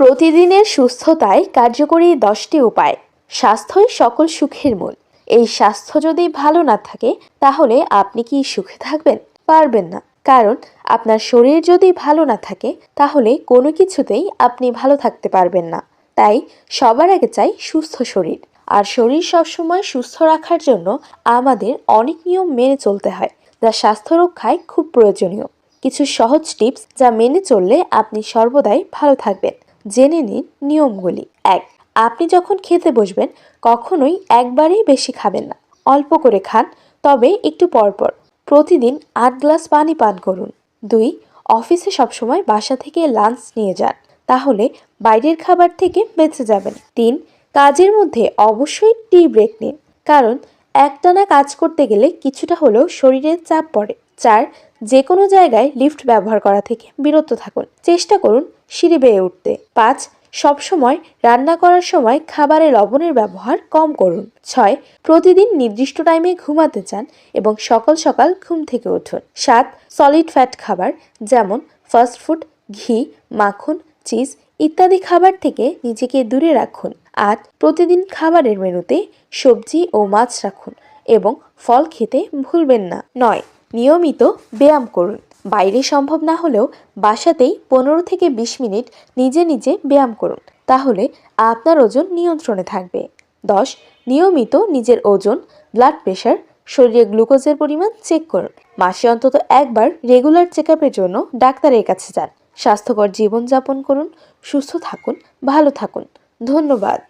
প্রতিদিনের সুস্থতায় কার্যকরী দশটি উপায়। স্বাস্থ্যই সকল সুখের মূল। এই স্বাস্থ্য যদি ভালো না থাকে, তাহলে আপনি কি সুখে থাকবেন? পারবেন না। কারণ, আপনার শরীর যদি ভালো না থাকে, তাহলে কোনো কিছুতেই আপনি ভালো থাকতে পারবেন না। তাই, সবার আগে চাই সুস্থ শরীর। আর শরীর সবসময় সুস্থ রাখার জন্য আমাদের অনেক নিয়ম মেনে চলতে হয়, যা স্বাস্থ্য রক্ষায় খুব প্রয়োজনীয়। কিছু সহজ টিপস যা মেনে চললে আপনি সর্বদাই ভালো থাকবেন। জেনে নিন নিয়মগুলি। এক, আপনি যখন খেতে বসবেন, কখনোই একবারেই বেশি খাবেন না। অল্প করে খান, তবে একটু পরপর। প্রতিদিন আট গ্লাস পানি পান করুন। দুই, অফিসে সবসময় বাসা থেকে লাঞ্চ নিয়ে যান। তাহলে বাইরের খাবার থেকে বেঁচে যাবেন। তিন, কাজের মধ্যে অবশ্যই টি ব্রেক নিন। কারণ একটানা কাজ করতে গেলে কিছুটা হলেও শরীরে চাপ পড়ে। চার যে কোনো জায়গায় লিফট ব্যবহার করা থেকে বিরত থাকুন। চেষ্টা করুন সিঁড়ি বেয়ে উঠতে। পাঁচ, সবসময় রান্না করার সময় খাবারে লবণের ব্যবহার কম করুন। ছয়, প্রতিদিন নির্দিষ্ট টাইমে ঘুমাতে চান এবং সকাল সকাল ঘুম থেকে উঠুন। সাত সলিড ফ্যাট খাবার, যেমন ফাস্ট ফুড ঘি, মাখন চিজ ইত্যাদি খাবার থেকে নিজেকে দূরে রাখুন। আট, প্রতিদিন খাবারের মেনুতে সবজি ও মাছ রাখুন এবং ফল খেতে ভুলবেন না। নয় নিয়মিত ব্যায়াম করুন। বাইরে সম্ভব না হলেও বাসাতেই পনেরো থেকে বিশ মিনিট নিজে নিজে ব্যায়াম করুন। তাহলে আপনার ওজন নিয়ন্ত্রণে থাকবে। দশ, নিয়মিত নিজের ওজন ব্লাড প্রেশার শরীরে গ্লুকোজের পরিমাণ চেক করুন। মাসে অন্তত একবার রেগুলার চেক জন্য ডাক্তারের কাছে যান। স্বাস্থ্যকর জীবনযাপন করুন, সুস্থ থাকুন, ভালো থাকুন। ধন্যবাদ।